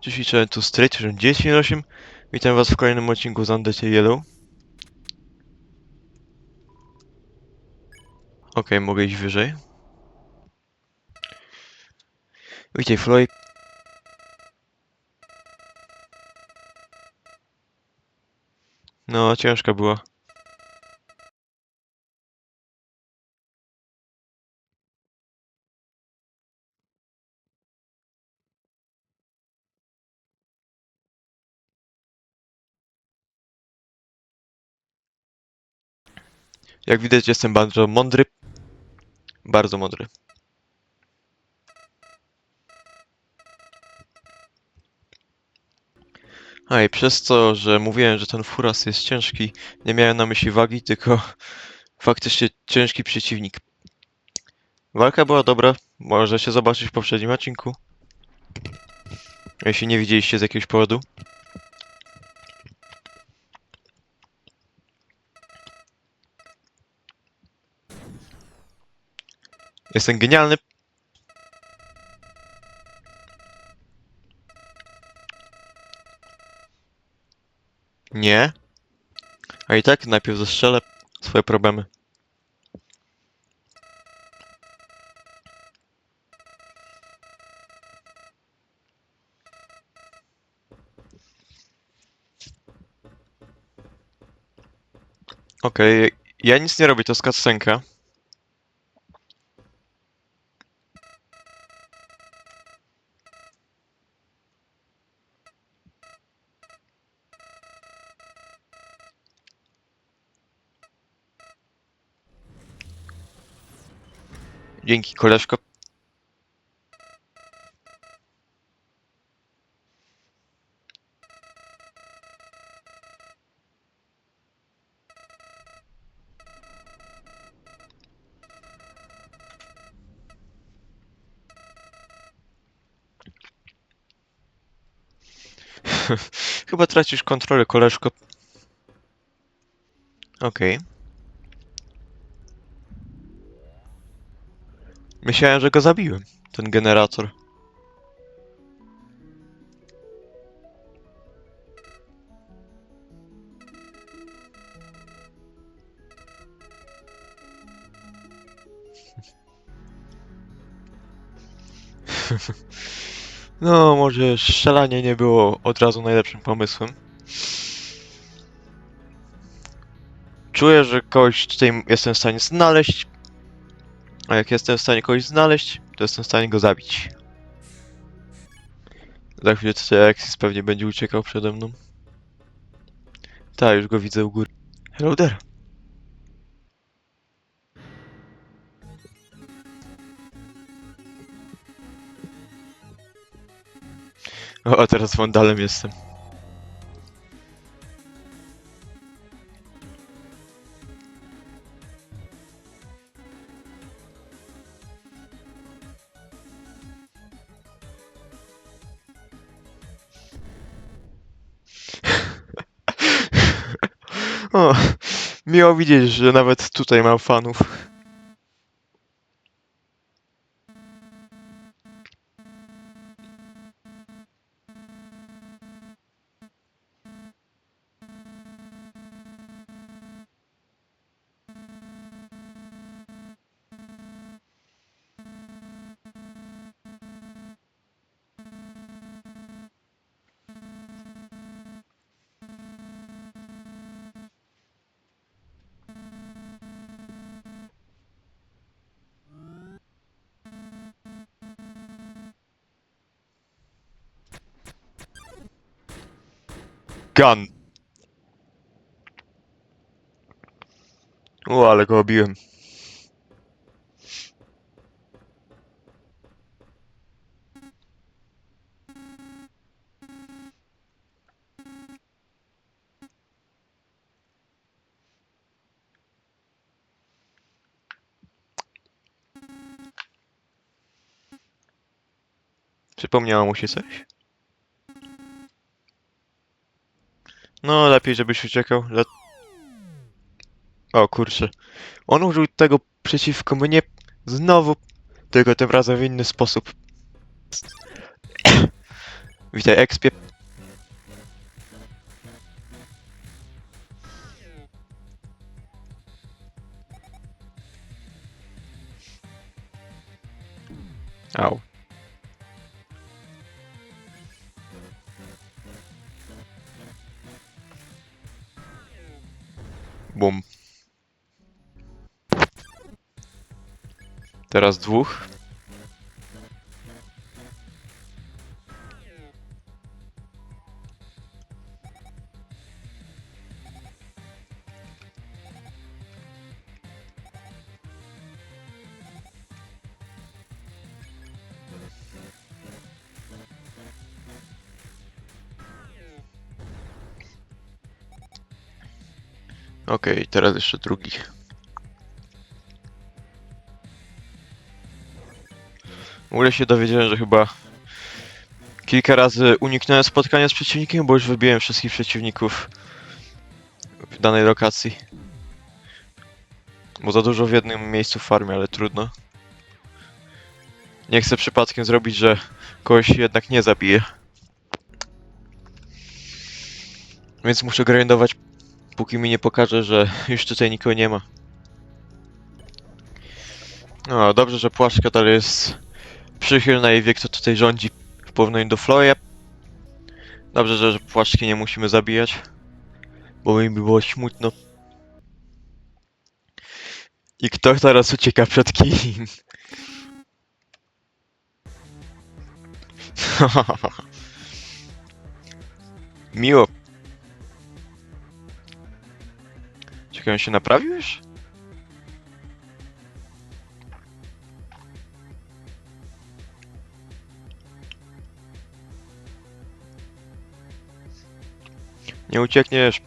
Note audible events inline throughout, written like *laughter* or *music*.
Cześć, tu Straight 998. Witam was w kolejnym odcinku z Undertale Yellow. Okej, mogę iść wyżej. Witaj, Floyd. No, ciężka była. Jak widać, jestem bardzo mądry. Bardzo mądry. A i przez to, że mówiłem, że ten furas jest ciężki, nie miałem na myśli wagi, tylko *laughs* faktycznie ciężki przeciwnik. Walka była dobra, możecie zobaczyć w poprzednim odcinku. Jeśli nie widzieliście z jakiegoś powodu. Jestem genialny. Nie. A i tak najpierw zastrzelę swoje problemy. Okej, ja nic nie robię, to jest cutscenka. Dzięki, koleżko. *laughs* Chyba tracisz kontrolę, koleżko. Okej. Myślałem, że go zabiłem, ten generator. *laughs* No, może strzelanie nie było od razu najlepszym pomysłem. Czuję, że kogoś tutaj jestem w stanie znaleźć, a jak jestem w stanie kogoś znaleźć, to jestem w stanie go zabić. Za chwilę Alexis pewnie będzie uciekał przede mną. Tak, już go widzę u góry. Hello there. O, a teraz wandalem jestem. Miło widzieć, że nawet tutaj mam fanów. Gun. O, ale go obiłem. Przypomniało mu się coś? No, lepiej, żebyś uciekał. Le... O kurczę. On użył tego przeciwko mnie znowu, tylko tym razem w inny sposób. *coughs* Witaj, Expie. Au. Bum. Teraz dwóch. Okej, teraz jeszcze drugi. W ogóle się dowiedziałem, że chyba kilka razy uniknąłem spotkania z przeciwnikiem, bo już wybiłem wszystkich przeciwników w danej lokacji. Bo za dużo w jednym miejscu farmie, ale trudno. Nie chcę przypadkiem zrobić, że kogoś jednak nie zabiję. Więc muszę grindować póki mi nie pokaże, że *laughs* już tutaj nikogo nie ma. No, dobrze, że płaszczka dalej jest przychylna i wie, kto tutaj rządzi w porównaniu do Floya. Dobrze, że, że płaszczki nie musimy zabijać, bo mi by było smutno. I kto teraz ucieka przed kim? *laughs* Miło. On się naprawił już? Nie uciekniesz.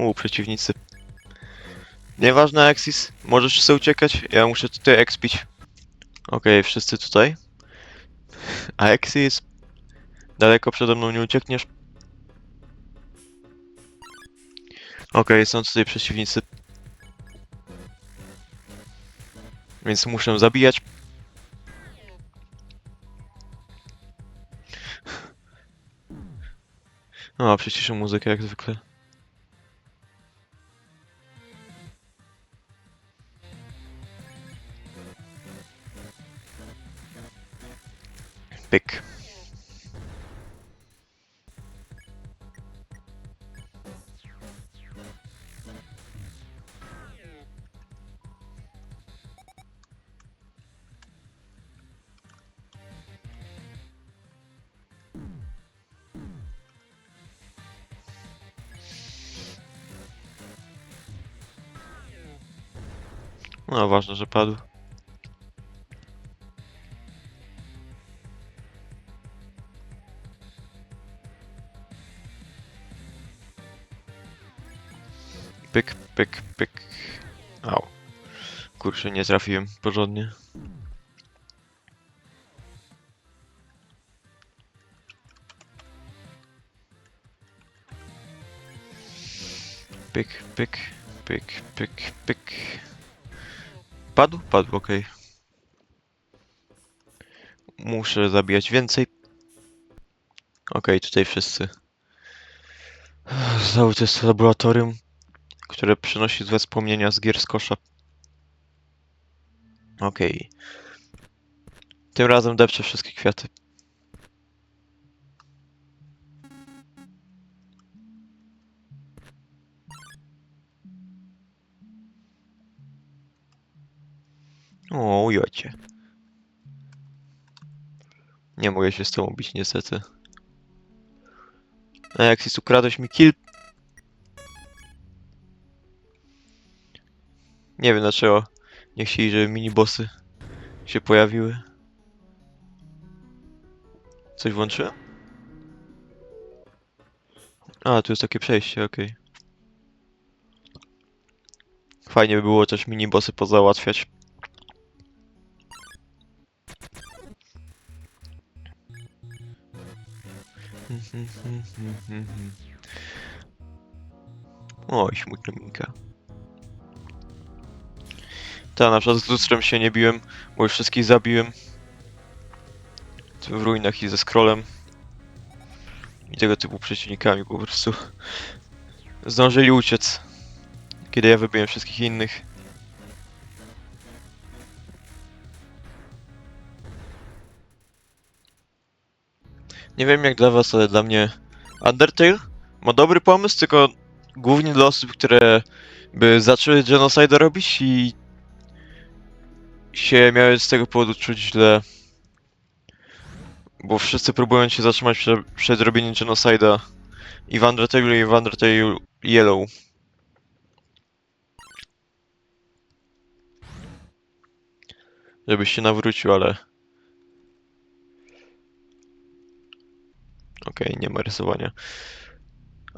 U, przeciwnicy. Nieważne, Axis. Możesz sobie uciekać. Ja muszę tutaj expić. Okej, wszyscy tutaj. Axis. Daleko przede mną nie uciekniesz. Okej, są tutaj przeciwnicy. Więc muszę zabijać. O, przyciszę muzykę jak zwykle. Pyk. No, ważne, że padł. Pyk, pyk, pyk. Au. Kurczę, nie trafiłem porządnie. Pyk, pyk, pyk, pyk, pyk. Padł? Padł, okej. Muszę zabijać więcej. Okej, tutaj wszyscy. Znowu to jest laboratorium które przynosi złe wspomnienia z gier z kosza. Okej. Tym razem depczę wszystkie kwiaty. O, ujocie. Nie mogę się z tobą bić niestety. A jak ukradłeś mi kill, Nie wiem dlaczego. Nie chcieli, żeby minibossy się pojawiły. Coś włączyłem? A, tu jest takie przejście, okej. Okay. Fajnie by było też minibossy pozałatwiać. *laughs* Oj, smutna minka. Ta, na przykład z lustrem się nie biłem, bo już wszystkich zabiłem. W ruinach i ze scrollem. I tego typu przeciwnikami po prostu. Zdążyli uciec. Kiedy ja wybiłem wszystkich innych. Nie wiem jak dla was, ale dla mnie Undertale ma dobry pomysł, tylko głównie dla osób, które by zaczęły genocide robić i się miały z tego powodu czuć źle. Bo wszyscy próbują się zatrzymać przed, przed robieniem genocide'a i w Undertale i w Undertale Yellow. Żebyś się nawrócił, ale... Okej, nie ma rysowania.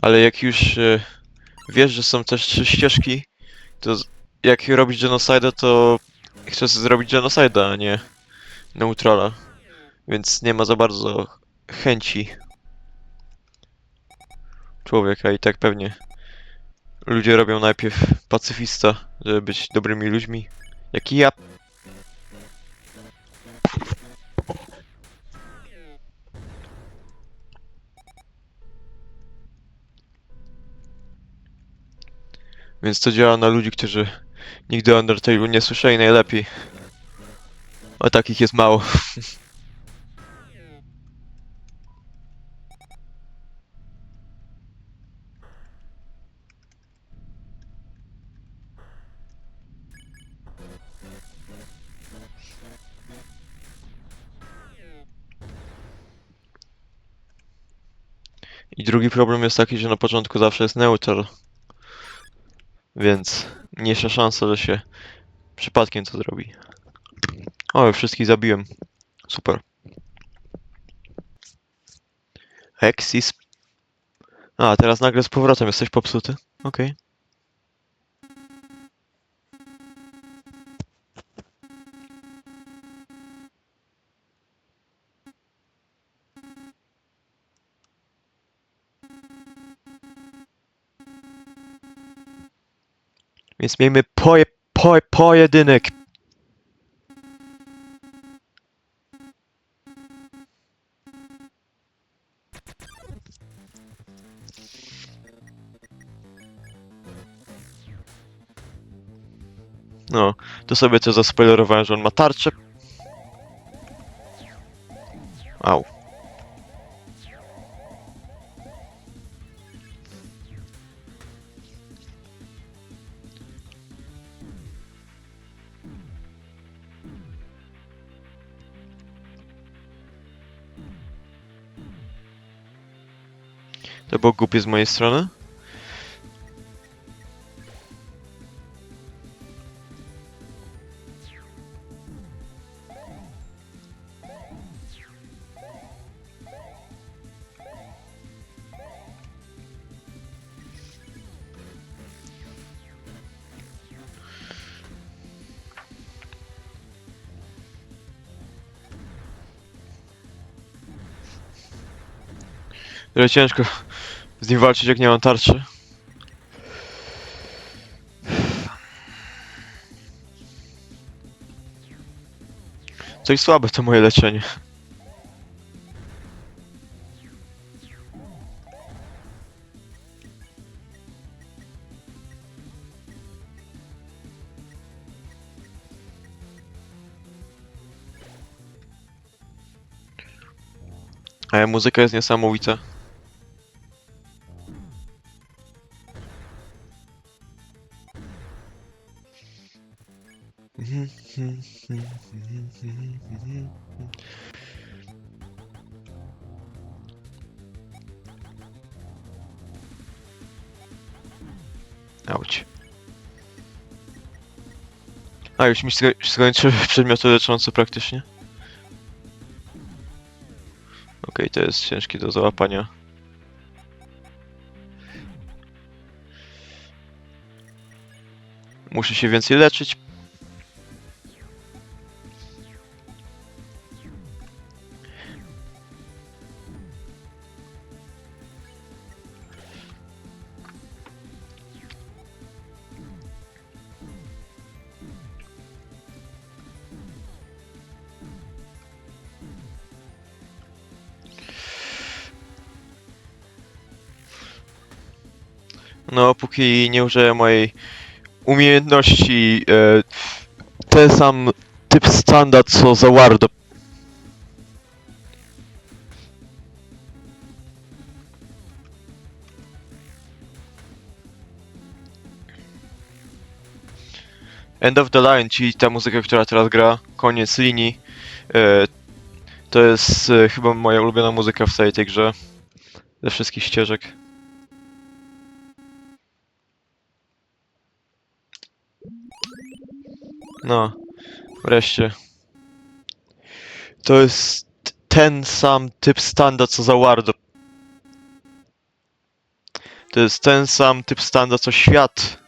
Ale jak już e, wiesz, że są też trzy ścieżki, to jak robić genocide'a, to chcesz zrobić genocide'a, a nie neutrala. Więc nie ma za bardzo chęci człowieka i tak pewnie ludzie robią najpierw pacyfista, żeby być dobrymi ludźmi. Jak i ja. Więc to działa na ludzi, którzy nigdy o Undertale'u nie słyszeli najlepiej. A takich jest mało. I drugi problem jest taki, że na początku zawsze jest neutral. Więc mniejsza szansa, że się przypadkiem to zrobi. O, wszystkich zabiłem. Super. Hexis. A, teraz nagle z powrotem jesteś popsuty? Okej. Więc miejmy poje, poje, pojedynek. No, to sobie to zaspoilerowałem, że on ma tarczę. Au. Było głupie z mojej strony. Ciężko nim walczyć, jak nie mam tarczy. Coś słabe to moje leczenie. Ale muzyka jest niesamowita. Auć. A, już mi sko- skończyły *laughs* przedmioty leczące praktycznie. Okej, to jest ciężkie do załapania. Muszę się więcej leczyć. No, póki nie użyję mojej umiejętności, e, ten sam typ standard co za Wardo. End of the Line, czyli ta muzyka, która teraz gra, koniec linii, e, to jest e, chyba moja ulubiona muzyka w całej tej grze. Ze wszystkich ścieżek. No, wreszcie. To jest ten sam typ standard co za Wardo. To jest ten sam typ standard co świat.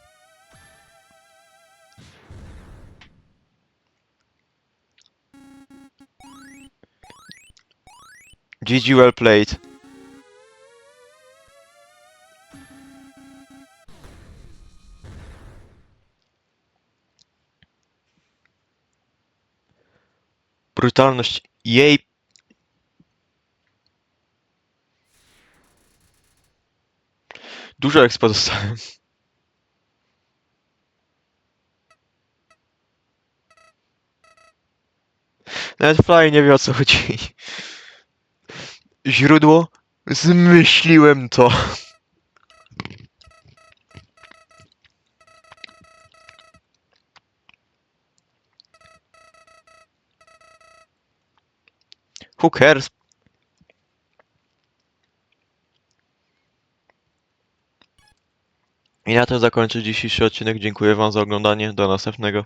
GG well played. Brutalność jej. Dużo expa dostałem. Nawet Fly nie wie o co chodzi. Źródło? Zmyśliłem to. Who cares? I na tym zakończę dzisiejszy odcinek. Dziękuję Wam za oglądanie. Do następnego.